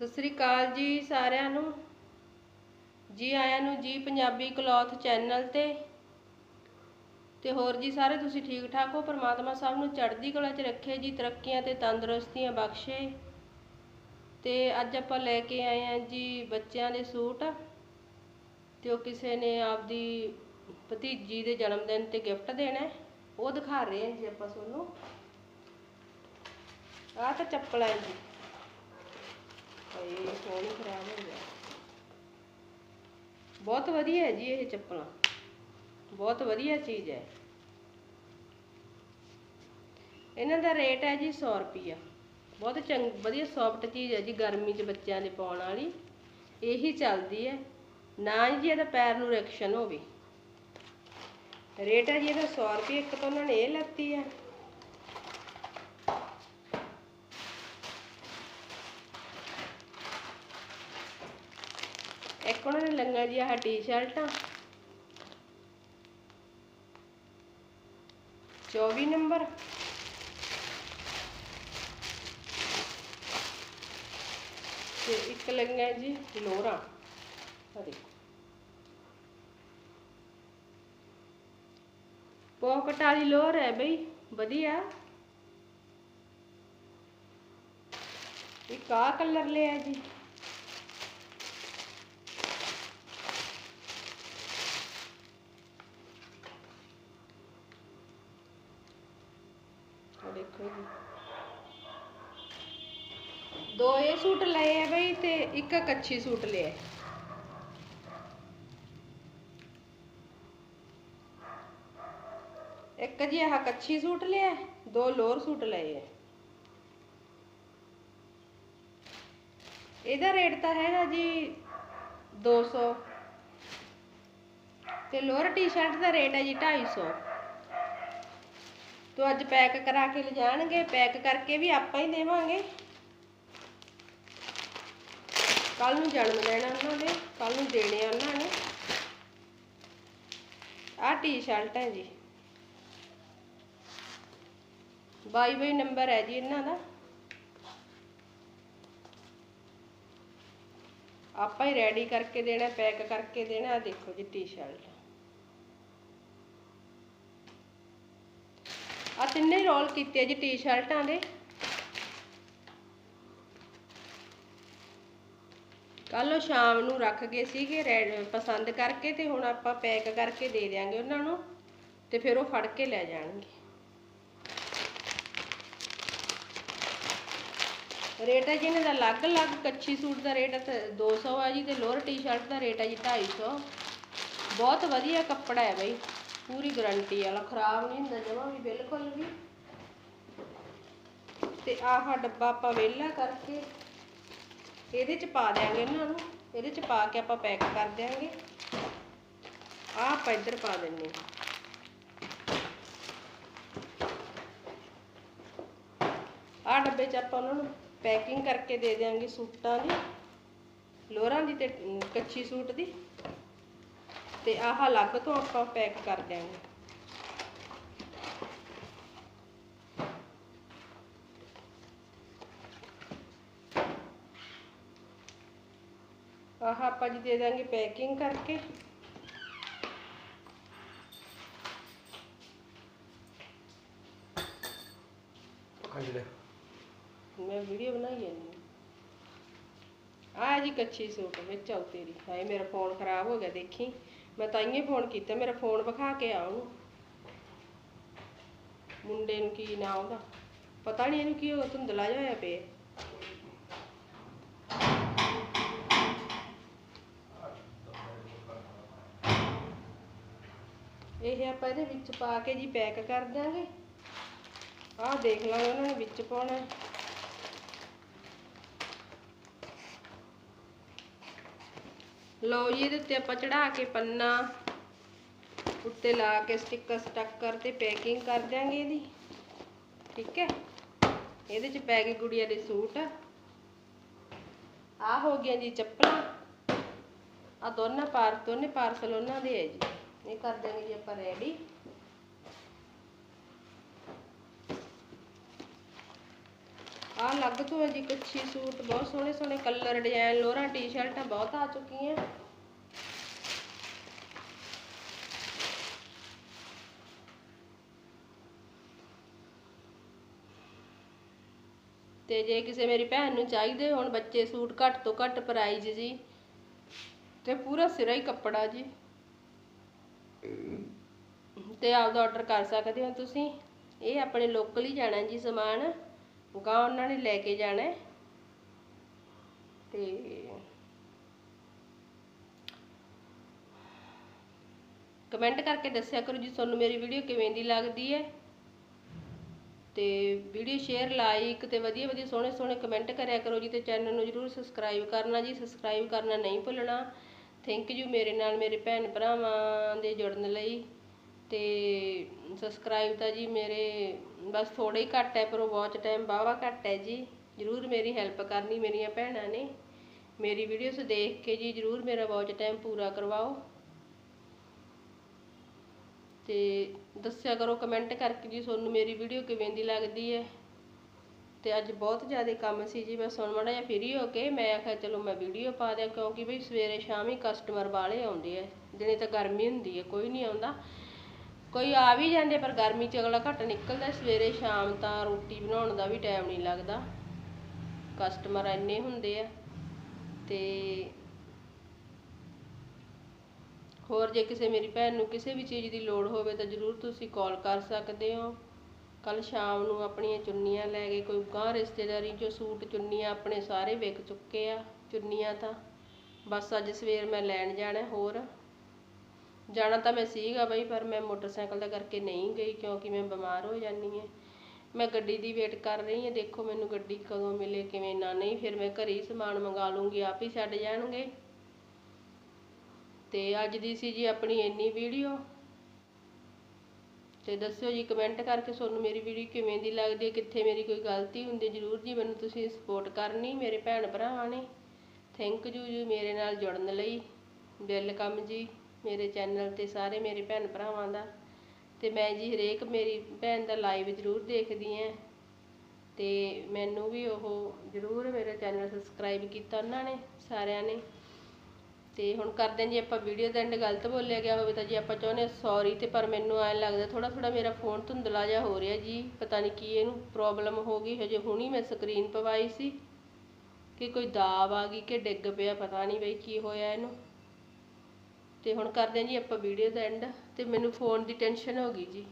ਸਤਿ ਸ੍ਰੀ ਅਕਾਲ ਜੀ ਸਾਰਿਆਂ ਨੂੰ। ਜੀ ਆਇਆਂ ਨੂੰ ਜੀ ਪੰਜਾਬੀ ਕਲੌਥ ਚੈਨਲ ਤੇ। ਤੇ ਹੋਰ ਜੀ ਸਾਰੇ ਤੁਸੀਂ ਠੀਕ ਠਾਕ ਹੋ? ਪਰਮਾਤਮਾ ਸਭ ਨੂੰ ਚੜ੍ਹਦੀ ਕਲਾ 'ਚ ਰੱਖੇ ਜੀ, ਤਰੱਕੀਆਂ ਤੇ ਤੰਦਰੁਸਤੀਆਂ ਬਖਸ਼ੇ। ਤੇ ਅੱਜ ਆਪਾਂ ਲੈ ਕੇ ਆਏ ਹਾਂ ਜੀ ਬੱਚਿਆਂ ਦੇ ਸੂਟ। ਤੇ ਉਹ ਕਿਸੇ ਨੇ ਆਪਦੀ ਭਤੀਜੀ ਦੇ ਜਨਮ ਦਿਨ ਤੇ ਗਿਫਟ ਦੇਣਾ। ਉਹ ਦਿਖਾ ਰਹੇ ਹਾਂ ਜੀ ਆਪਾਂ ਤੁਹਾਨੂੰ। ਆਹ ਤਾਂ ਚੱਪਲਾਂ ਹੈ ਜੀ ਹਾਏ ਫੋਨ ਹੀ ਖਰਾਬ ਹੋ ਗਿਆ ਬਹੁਤ ਵਧੀਆ ਹੈ ਜੀ ਇਹ ਚੱਪਲਾਂ। ਬਹੁਤ ਵਧੀਆ ਚੀਜ਼ ਹੈ। ਇਹਨਾਂ ਦਾ ਰੇਟ ਹੈ ਜੀ 100 ਰੁਪਿਆ ਬਹੁਤ ਚੰਗ, ਵਧੀਆ ਸੌਫਟ ਚੀਜ਼ ਹੈ ਜੀ ਗਰਮੀ 'ਚ ਬੱਚਿਆਂ ਦੇ ਪਾਉਣ ਵਾਲੀ। ਇਹੀ ਚੱਲਦੀ ਹੈ। ਨਾ ਜੀ ਇਹਦਾ ਪੈਰ ਨੂੰ ਰਿਐਕਸ਼ਨ ਹੋਵੇ। ਰੇਟ ਹੈ ਜੀ ਇਹਦਾ 100 ਰੁਪਏ ਇੱਕ ਤਾਂ ਉਹਨਾਂ ਨੇ ਇਹ ਲੱਤੀ ਹੈ। ਇੱਕ ਉਹਨਾਂ ਨੇ ਲੰਗਾ ਜੀ ਆਹ ਟੀ-ਸ਼ਰਟਾਂ 24 ਨੰਬਰ ਤੇ ਇੱਕ ਲੰਗਾ ਜੀ ਲੋਰਾ ਆ ਦੇਖੋ ਪੌਕਟ ਵਾਲੀ ਲੋਰ ਹੈ ਬਈ ਵਧੀਆ ਇੱਕ ਆਹ ਕਲਰ ਲਿਆ ਜੀ ਆ ਦੇਖੋ ਜੀ ਦੋ ਇਹ ਸੂਟ ਲਏ ਆ ਬਈ ਤੇ ਇੱਕ ਕੱਚੀ ਸੂਟ ਲਿਆ। ਇੱਕ ਜੀ ਆਹ ਕੱਚੀ ਸੂਟ ਲਿਆ, ਦੋ ਲੋਅਰ ਸੂਟ ਲਏ ਆ। ਇਹਦਾ ਰੇਟ ਤਾਂ ਹੈਗਾ ਜੀ 200 ਤੇ ਲੋਅਰ ਟੀ-ਸ਼ਰਟ ਦਾ ਰੇਟ ਹੈ ਜੀ 250 ਤੋ ਅੱਜ ਪੈਕ ਕਰਾ ਕੇ ਲਿਜਾਣਗੇ, ਪੈਕ ਕਰਕੇ ਵੀ ਆਪਾਂ ਹੀ ਦੇਵਾਂਗੇ। ਕੱਲ ਨੂੰ ਜਨਮ ਲੈਣਾ ਉਹਨਾਂ ਦੇ ਕੱਲ ਨੂੰ ਦੇਣੇ ਆ ਉਹਨਾਂ ਨੇ। ਆਹ ਟੀ-ਸ਼ਰਟ ਹੈ ਜੀ। 22 22 ਨੰਬਰ ਹੈ ਜੀ ਇਹਨਾਂ ਦਾ। ਆਪਾਂ ਹੀ ਰੈਡੀ ਕਰਕੇ ਦੇਣਾ ਪੈਕ ਕਰਕੇ ਦੇਣਾ, ਆਹ ਦੇਖੋ ਜੀ ਟੀ-ਸ਼ਰਟ ਆ ਤਿੰਨੇ ਰੋਲ ਕੀਤੇ ਜੀ ਟੀ-ਸ਼ਰਟਾਂ ਦੇ। ਕੱਲ ਉਹ ਸ਼ਾਮ ਨੂੰ ਰੱਖ ਗਏ ਸੀਗੇ ਰੈ- ਪਸੰਦ ਕਰਕੇ ਤੇ ਹੁਣ ਆਪਾਂ ਪੈਕ ਕਰਕੇ ਦੇ ਦਿਆਂਗੇ ਉਹਨਾਂ ਨੂੰ ਤੇ ਫਿਰ ਉਹ ਫੜ ਕੇ ਲੈ ਜਾਣਗੇ। ਰੇਟ ਹੈ ਜੀ ਇਹਨਾਂ ਦਾ ਅਲੱਗ-ਅਲੱਗ, ਕੱਚੀ ਸੂਟ ਦਾ ਰੇਟ ਹੈ 200 ਆ ਜੀ ਤੇ ਲੋਅਰ ਟੀ-ਸ਼ਰਟ ਦਾ ਰੇਟ ਹੈ ਜੀ 250 ਬਹੁਤ ਵਧੀਆ ਕੱਪੜਾ ਹੈ ਬਈ, ਪੂਰੀ ਗਾਰੰਟੀ ਵਾਲਾ, ਖਰਾਬ ਨਹੀਂ ਹੁੰਦਾ, ਜਮਾ ਵੀ ਬਿਲਕੁਲ ਵੀ। ਤੇ ਆਹ ਡੱਬਾ ਆਪਾਂ ਵਿਹਲਾ ਕਰਕੇ ਇਹਦੇ ਚ ਪਾ ਦਿਆਂਗੇ ਇਹਨਾਂ ਨੂੰ ਇਹਦੇ ਚ ਪਾ ਕੇ ਆਪਾਂ ਪੈਕ ਕਰ ਦਿਆਂਗੇ। ਆਹ ਆਪਾਂ ਇੱਧਰ ਪਾ ਦਿੰਨੇ ਆਹ ਡੱਬੇ ਚ ਆਪਾਂ ਉਹਨਾਂ ਨੂੰ ਪੈਕਿੰਗ ਕਰਕੇ ਦੇ ਦਿਆਂਗੇ ਸੂਟਾਂ ਦੀ ਲੋਰਾਂ ਦੀ ਤੇ ਕੱਚੀ ਸੂਟ ਦੀ। ਤੇ ਆਹ ਅਲੱਗ ਤੋਂ ਆਪਾਂ ਪੈਕ ਕਰ ਦਿਆਂਗੇ। ਆਹ ਆਪਾਂ ਜੀ ਦੇ ਦਾਂਗੇ ਪੈਕਿੰਗ ਕਰਕੇ। ਲੈ। ਮੈਂ ਵੀਡੀਓ ਬਣਾਈ ਜਾਂਦੀ ਆ ਜੀ ਕੱਚੀ ਸੂਟ ਵਿੱਚ ਆਉ ਤੇਰੀ। ਹਾਏ ਮੇਰਾ ਫੋਨ ਖਰਾਬ ਹੋ ਗਿਆ ਦੇਖੀ। ਮੈਂ ਤਾਈਏ ਫੋਨ ਕੀਤਾ ਮੇਰਾ ਫੋਨ ਵਿਖਾ ਕੇ ਆ ਉਹਨੂੰ। ਮੁੰਡੇ ਨੂੰ ਕੀ ਨਾਂ ਉਹਦਾ। ਪਤਾ ਨਹੀਂ ਇਹਨੂੰ ਕੀ ਹੋ ਗਿਆ ਧੁੰਦਲਾ ਜਿਹਾ ਹੋਇਆ ਪਿਆ। ਇਹ ਆਪਾਂ ਇਹਦੇ ਵਿੱਚ ਪਾ ਕੇ ਜੀ ਪੈਕ ਕਰ ਦਾਂਗੇ ਆਹ ਦੇਖ ਲਓ ਉਹਨਾਂ ਨੇ ਵਿੱਚ ਪਾਉਣਾ। ਲਓ ਜੀ ਇਹਦੇ ਉੱਤੇ ਆਪਾਂ ਚੜਾ ਕੇ ਪੰਨਾ ਉੱਤੇ ਲਾ ਕੇ ਸਟicker ਸਟੱਕਰ ਤੇ ਪੈਕਿੰਗ ਕਰ ਦਿਆਂਗੇ ਇਹਦੀ। ਠੀਕ ਹੈ? ਇਹਦੇ ਚ ਪੈ ਗਏ ਗੁੜੀਆ ਦੇ ਸੂਟ। ਆ ਹੋ ਗਿਆ ਜੀ ਚੱਪਲਾਂ। ਆ ਦੋਨਾਂ ਪਾਰ ਦੋਨੇ ਪਾਰਸਲ ਉਹਨਾਂ ਦੇ ਹੈ ਜੀ। ਇਹ ਕਰ ਦਿਆਂਗੇ ਜੀ ਆਪਾਂ ਰੈਡੀ ਆਹ ਅਲੱਗ ਤੋਂ ਹੈ ਜੀ ਕੱਚੀ ਸੂਟ, ਬਹੁਤ ਸੋਹਣੇ ਸੋਹਣੇ ਕਲਰ ਡਿਜ਼ਾਈਨ ਲੋਰਾਂ ਟੀ-ਸ਼ਰਟਾਂ ਬਹੁਤ ਆ ਚੁੱਕੀਆਂ। ਤੇ ਜੇ ਕਿਸੇ ਮੇਰੀ ਭੈਣ ਨੂੰ ਚਾਹੀਦੇ ਹੋਣ ਬੱਚੇ ਸੂਟ ਘੱਟ ਤੋਂ ਘੱਟ ਪ੍ਰਾਈਜ਼ ਜੀ, ਤੇ ਪੂਰਾ ਸਿਰਾ ਹੀ ਕੱਪੜਾ ਜੀ। ਤੇ ਆਪਦਾ ਆਰਡਰ ਕਰ ਸਕਦੇ ਹੋ ਤੁਸੀਂ। ਇਹ ਆਪਣੇ ਲੋਕਲ ਹੀ ਜਾਣਾ ਜੀ ਸਮਾਨ। ਗਾਂ ਉਹਨਾਂ ਨੇ ਲੈ ਕੇ ਜਾਣਾ। ਹੈ। ਤੇ ਕਮੈਂਟ ਕਰਕੇ ਦੱਸਿਆ ਕਰੋ ਜੀ ਤੁਹਾਨੂੰ ਮੇਰੀ ਵੀਡੀਓ ਕਿਵੇਂ ਦੀ ਲੱਗਦੀ ਹੈ। ਤੇ ਵੀਡੀਓ ਸ਼ੇਅਰ ਲਾਈਕ ਤੇ ਵਧੀਆ ਵਧੀਆ ਸੋਹਣੇ ਸੋਹਣੇ ਕਮੈਂਟ ਕਰਿਆ ਕਰੋ ਜੀ ਤੇ ਚੈਨਲ ਨੂੰ ਜਰੂਰ ਸਬਸਕ੍ਰਾਈਬ ਕਰਨਾ ਜੀ। ਸਬਸਕ੍ਰਾਈਬ ਕਰਨਾ ਨਹੀਂ ਭੁੱਲਣਾ। ਥੈਂਕ ਯੂ ਮੇਰੇ ਨਾਲ, ਮੇਰੇ ਭੈਣ ਭਰਾਵਾਂ ਦੇ ਜੁੜਨ ਲਈ। ਤੇ ਸਬਸਕ੍ਰਾਈਬ ਤਾਂ ਜੀ ਮੇਰੇ ਬਸ ਥੋੜੇ ਹੀ ਘੱਟ ਹੈ, ਪਰ ਉਹ ਵਾਚ ਟਾਈਮ ਵਾਹਵਾ ਘੱਟ ਹੈ ਜੀ। ਜਰੂਰ ਮੇਰੀ ਹੈਲਪ ਕਰਨੀ ਮੇਰੀਆਂ ਭੈਣਾਂ ਨੇ। ਮੇਰੀ ਵੀਡੀਓਜ਼ ਦੇਖ ਕੇ ਜੀ ਜਰੂਰ ਮੇਰਾ ਵਾਚ ਟਾਈਮ ਪੂਰਾ ਕਰਵਾਓ। ਤੇ ਦੱਸਿਆ ਕਰੋ ਕਮੈਂਟ ਕਰਕੇ ਜੀ ਤੁਹਾਨੂੰ ਮੇਰੀ ਵੀਡੀਓ ਕਿਵੇਂ ਦੀ ਲੱਗਦੀ ਹੈ। ਤੇ ਅੱਜ ਬਹੁਤ ਜ਼ਿਆਦਾ ਕੰਮ ਸੀ ਜੀ ਬਸ ਹੁਣ ਮਾੜਾ ਜਿਹਾ ਫ੍ਰੀ ਹੋ ਕੇ ਮੈਂ ਆਖਿਆ ਚਲੋ ਮੈਂ ਵੀਡੀਓ ਪਾ ਦਿਆਂ, ਕਿਉਂਕਿ ਬਈ ਸਵੇਰੇ ਸ਼ਾਮ ਹੀ ਕਸਟਮਰ ਵਾਲੇ ਆਉਂਦੇ ਆ। ਦਿਨੇ ਤਾਂ ਗਰਮੀ ਹੁੰਦੀ ਹੈ, ਕੋਈ ਨਹੀਂ ਆਉਂਦਾ। ਕੋਈ ਆ ਵੀ ਜਾਂਦੇ, ਪਰ ਗਰਮੀ ਚ ਅਗਲਾ ਘੱਟ ਨਿਕਲਦਾ। ਸਵੇਰੇ ਸ਼ਾਮ ਤਾਂ ਰੋਟੀ ਬਣਾਉਣ ਦਾ ਵੀ ਟਾਈਮ ਨਹੀਂ ਲੱਗਦਾ। ਕਸਟਮਰ ਇੰਨੇ ਹੁੰਦੇ ਆ। ਤੇ ਹੋਰ ਜੇ ਕਿਸੇ ਮੇਰੀ ਭੈਣ ਨੂੰ ਕਿਸੇ ਵੀ ਚੀਜ਼ ਦੀ ਲੋੜ ਹੋਵੇ ਤਾਂ ਜਰੂਰ ਤੁਸੀਂ ਕਾਲ ਕਰ ਸਕਦੇ ਹੋ। ਕੱਲ ਸ਼ਾਮ ਨੂੰ ਆਪਣੀਆਂ ਚੁੰਨੀਆਂ ਲੈ ਕੇ ਕੋਈ ਗਾਂ ਰਿਸ਼ਤੇਦਾਰੀ ਚੋਂ ਸੂਟ ਚੁੰਨੀਆਂ ਆਪਣੇ ਸਾਰੇ ਵਿਕ ਚੁੱਕੇ ਆ, ਚੁੰਨੀਆਂ ਤਾਂ। ਬਸ ਅੱਜ ਸਵੇਰ ਮੈਂ ਲੈਣ ਜਾਣਾ ਹੋਰ। ਜਾਣਾ ਤਾਂ ਮੈਂ ਸੀਗਾ ਬਈ, ਪਰ ਮੈਂ ਮੋਟਰਸਾਈਕਲ ਦਾ ਕਰਕੇ ਨਹੀਂ ਗਈ ਕਿਉਂਕਿ ਮੈਂ ਬਿਮਾਰ ਹੋ ਜਾਂਦੀ ਹਾਂ। ਮੈਂ ਗੱਡੀ ਦੀ ਵੇਟ ਕਰ ਰਹੀ ਹਾਂ, ਦੇਖੋ ਮੈਨੂੰ ਗੱਡੀ ਕਦੋਂ ਮਿਲੇ, ਕਿਵੇਂ ਨਾ ਨਹੀਂ, ਫਿਰ ਮੈਂ ਘਰੇ ਹੀ ਸਮਾਨ ਮੰਗਾ ਲੂੰਗੀ, ਆਪ ਹੀ ਛੱਡ ਜਾਣਗੇ। ਤੇ ਅੱਜ ਦੀ ਸੀ ਜੀ ਆਪਣੀ ਇੰਨੀ ਵੀਡੀਓ ਤੇ ਦੱਸਿਓ ਜੀ ਕਮੈਂਟ ਕਰਕੇ ਤੁਹਾਨੂੰ ਮੇਰੀ ਵੀਡੀਓ ਕਿਵੇਂ ਦੀ ਲੱਗਦੀ ਹੈ, ਕਿੱਥੇ ਮੇਰੀ ਕੋਈ ਗਲਤੀ ਹੁੰਦੀ ਜਰੂਰ ਜੀ ਮੈਨੂੰ ਤੁਸੀਂ ਸਪੋਰਟ ਕਰਨੀ, ਮੇਰੇ ਭੈਣ ਭਰਾਵਾਂ ਨੇ। ਥੈਂਕ ਯੂ ਜੀ, ਮੇਰੇ ਨਾਲ ਜੁੜਨ ਲਈ। ਵੈਲਕਮ ਜੀ। ਮੇਰੇ ਚੈਨਲ ਤੇ ਸਾਰੇ ਮੇਰੇ ਭੈਣ ਭਰਾਵਾਂ ਦਾ। ਤੇ ਮੈਂ ਜੀ ਹਰੇਕ ਮੇਰੀ ਭੈਣ ਦਾ ਲਾਈਵ ਜਰੂਰ ਦੇਖਦੀ ਆਂ। ਤੇ ਮੈਨੂੰ ਵੀ ਉਹ ਜਰੂਰ ਮੇਰਾ ਚੈਨਲ ਸਬਸਕ੍ਰਾਈਬ ਕੀਤਾ ਉਹਨਾਂ ਨੇ, ਸਾਰਿਆਂ ਨੇ। ਤੇ ਹੁਣ ਕਰਦੇ ਹਾਂ ਜੀ ਆਪਾਂ ਵੀਡੀਓ ਦਾ ਐਂਡ ਗਲਤ ਬੋਲਿਆ ਗਿਆ ਹੋਵੇ ਤਾਂ ਜੀ ਆਪਾਂ ਚਾਹੁੰਦੇ ਸੌਰੀ ਤੇ ਪਰ ਮੈਨੂੰ ਐਂ ਲੱਗਦਾ ਥੋੜਾ ਥੋੜਾ ਮੇਰਾ ਫੋਨ ਧੁੰਦਲਾ ਜਿਹਾ ਹੋ ਰਿਹਾ ਜੀ। ਪਤਾ ਨਹੀਂ ਕੀ ਇਹਨੂੰ ਪ੍ਰੋਬਲਮ ਹੋ ਗਈ, ਹਜੇ ਹੁਣੀ ਮੈਂ ਸਕਰੀਨ ਪਵਾਈ ਸੀ। ਕਿ ਕੋਈ ਦਾਬ ਆ ਗਈ ਕਿ ਡਿੱਗ ਪਿਆ, ਪਤਾ ਨਹੀਂ ਬਈ ਕੀ ਹੋਇਆ ਇਹਨੂੰ। ਤੇ ਹੁਣ ਕਰਦੇ ਹਾਂ ਜੀ ਆਪਾਂ ਵੀਡੀਓ ਦਾ ਐਂਡ ਤੇ ਮੈਨੂੰ ਫੋਨ ਦੀ ਟੈਨਸ਼ਨ ਹੋ ਗਈ ਜੀ।